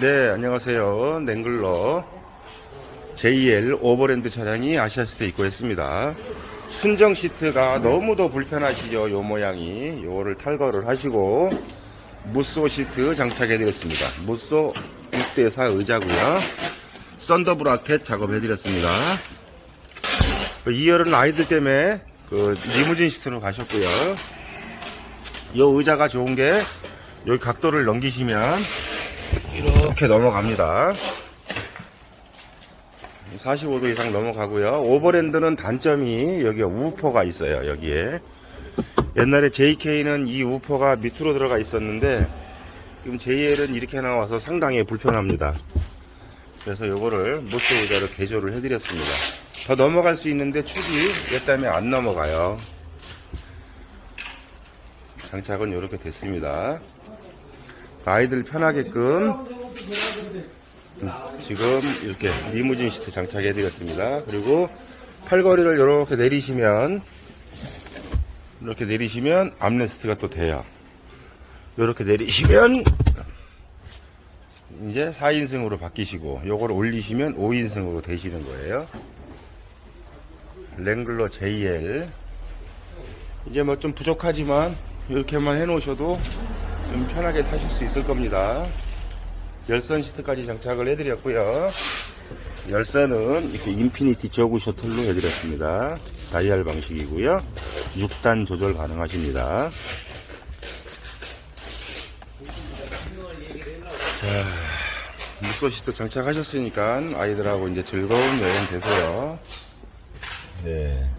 네, 안녕하세요. 랭글러 JL 오버랜드 차량이 아시아시트에 입고했습니다. 순정 시트가 너무도 불편하시죠, 요 모양이. 요거를 탈거를 하시고 무쏘 시트 장착해 드렸습니다. 무쏘 6대4 의자고요. 썬더 브라켓 작업해 드렸습니다. 2열은 아이들 때문에 그 리무진 시트로 가셨고요. 요 의자가 좋은 게 여기 각도를 넘기시면 이렇게 넘어갑니다. 45도 이상 넘어가고요. 오버랜드는 단점이 여기 우퍼가 있어요. 여기에 옛날에 JK는 이 우퍼가 밑으로 들어가 있었는데 지금 JL은 이렇게 나와서 상당히 불편합니다. 그래서 요거를 모스 의자로 개조를 해드렸습니다. 더 넘어갈 수 있는데 축이 얘 때문에 안 넘어가요. 장착은 이렇게 됐습니다. 아이들 편하게끔 음, 지금 이렇게 리무진 시트 장착해 드렸습니다. 그리고 팔걸이를 이렇게 내리시면 이렇게 내리시면 암레스트가 또 돼요. 이렇게 내리시면 이제 4인승으로 바뀌시고 요걸 올리시면 5인승으로 되시는 거예요. 랭글러 JL 이제 뭐 좀 부족하지만 이렇게만 해 놓으셔도 좀 편하게 타실 수 있을 겁니다. 열선 시트까지 장착을 해드렸고요. 열선은 이렇게 인피니티 저구 셔틀로 해드렸습니다. 다이얼 방식이고요. 6단 조절 가능하십니다. 자, 무쏘 시트 장착하셨으니까 아이들하고 이제 즐거운 여행 되세요. 네.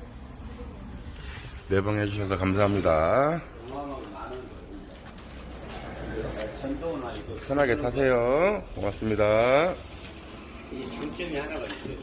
내방해 주셔서 감사합니다. 편하게 타세요. 고맙습니다. 이 장점이 하나가 있어요.